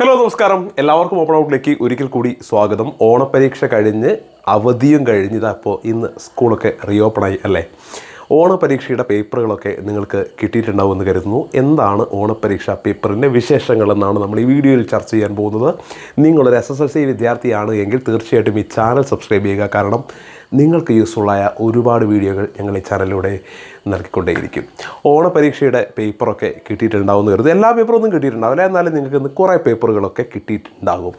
Hello നമസ്കാരം. എല്ലാവർക്കും open ഔട്ടിലേക്ക് ഒരിക്കൽ കൂടി സ്വാഗതം. ഓണപരീക്ഷ കഴിഞ്ഞ് അവധിയും കഴിഞ്ഞിതാ അപ്പോൾ ഇന്ന് സ്കൂളൊക്കെ റീഓപ്പണായി അല്ലേ? ഓണപരീക്ഷയുടെ പേപ്പറുകളൊക്കെ നിങ്ങൾക്ക് കിട്ടിയിട്ടുണ്ടാവുമെന്ന് കരുതുന്നു. എന്താണ് ഓണപരീക്ഷ പേപ്പറിന്റെ വിശേഷങ്ങൾ എന്നാണ് നമ്മൾ ഈ വീഡിയോയിൽ ചർച്ച ചെയ്യാൻ പോകുന്നത്. നിങ്ങളൊരു എസ് എസ് എൽ സി വിദ്യാർത്ഥിയാണ് എങ്കിൽ തീർച്ചയായിട്ടും ഈ ചാനൽ സബ്സ്ക്രൈബ് ചെയ്യുക. കാരണം നിങ്ങൾക്ക് യൂസ്ഫുള്ളായ ഒരുപാട് വീഡിയോകൾ ഞങ്ങൾ ഈ ചാനലിലൂടെ നൽകിക്കൊണ്ടേയിരിക്കും. ഓണപരീക്ഷയുടെ പേപ്പറൊക്കെ കിട്ടിയിട്ടുണ്ടാവുമെന്ന് കരുതുന്നു. എല്ലാ പേപ്പറൊന്നും കിട്ടിയിട്ടുണ്ടാവില്ല. എന്നാലും നിങ്ങൾക്ക് ഇന്ന് കുറേ പേപ്പറുകളൊക്കെ കിട്ടിയിട്ടുണ്ടാകും.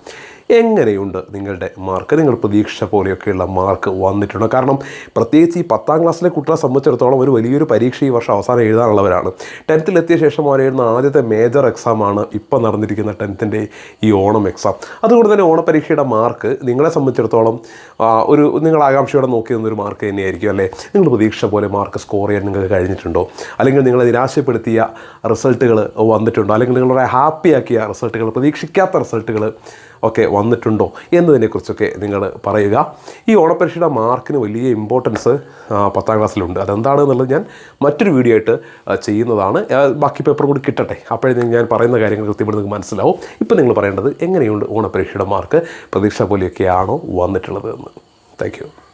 എങ്ങനെയുണ്ട് നിങ്ങളുടെ മാർക്ക് നിങ്ങൾ പ്രതീക്ഷിച്ച പോലെയൊക്കെയുള്ള മാർക്ക് വന്നിട്ടുണ്ടോ? കാരണം പ്രത്യേകിച്ച് ഈ പത്താം ക്ലാസ്സിലെ കുട്ടികളെ സംബന്ധിച്ചിടത്തോളം ഒരു വലിയൊരു പരീക്ഷ ഈ വർഷം അവസാനം എഴുതാനുള്ളവരാണ്. ടെൻത്തിലെത്തിയ ശേഷം അവർ എഴുതുന്ന ആദ്യത്തെ മേജർ എക്സാമാണ് ഇപ്പോൾ നടന്നിരിക്കുന്ന ടെൻത്തിന്റെ ഈ ഓണം എക്സാം അതുകൊണ്ട് തന്നെ ഓണപരീക്ഷയുടെ മാർക്ക് നിങ്ങളെ സംബന്ധിച്ചിടത്തോളം ഒരു നിങ്ങൾ ആകാംക്ഷയോടെ നോക്കി നിന്നൊരു മാർക്ക് തന്നെയായിരിക്കും അല്ലേ? നിങ്ങൾ പ്രതീക്ഷ പോലെ മാർക്ക് സ്കോർ ചെയ്യാൻ നിങ്ങൾക്ക് കഴിഞ്ഞിട്ടുണ്ടോ? അല്ലെങ്കിൽ നിങ്ങളെ നിരാശപ്പെടുത്തിയ റിസൾട്ടുകൾ വന്നിട്ടുണ്ടോ? അല്ലെങ്കിൽ നിങ്ങളുടെ ഹാപ്പിയാക്കിയ റിസൾട്ടുകൾ പ്രതീക്ഷിക്കാത്ത റിസൾട്ടുകൾ ഒക്കെ വന്നിട്ടുണ്ടോ എന്നതിനെക്കുറിച്ചൊക്കെ നിങ്ങൾ പറയുക. ഈ ഓണപരീക്ഷയുടെ മാർക്കിന് വലിയ ഇമ്പോർട്ടൻസ് പത്താം ക്ലാസ്സിലുണ്ട്. അതെന്താണ് എന്നുള്ളത് ഞാൻ മറ്റൊരു വീഡിയോ ആയിട്ട് ചെയ്യുന്നതാണ്. ബാക്കി പേപ്പർ കൂടി കിട്ടട്ടെ. അപ്പോഴേ ഞാൻ പറയുന്ന കാര്യങ്ങൾ കൃത്യമായിട്ട് നിങ്ങൾക്ക് മനസ്സിലാവും. ഇപ്പം നിങ്ങൾ പറയേണ്ടത് എങ്ങനെയുണ്ട് ഓണപരീക്ഷയുടെ മാർക്ക്? പ്രതീക്ഷ പോലെയൊക്കെയാണോ വന്നിട്ടുള്ളത് എന്ന്. താങ്ക്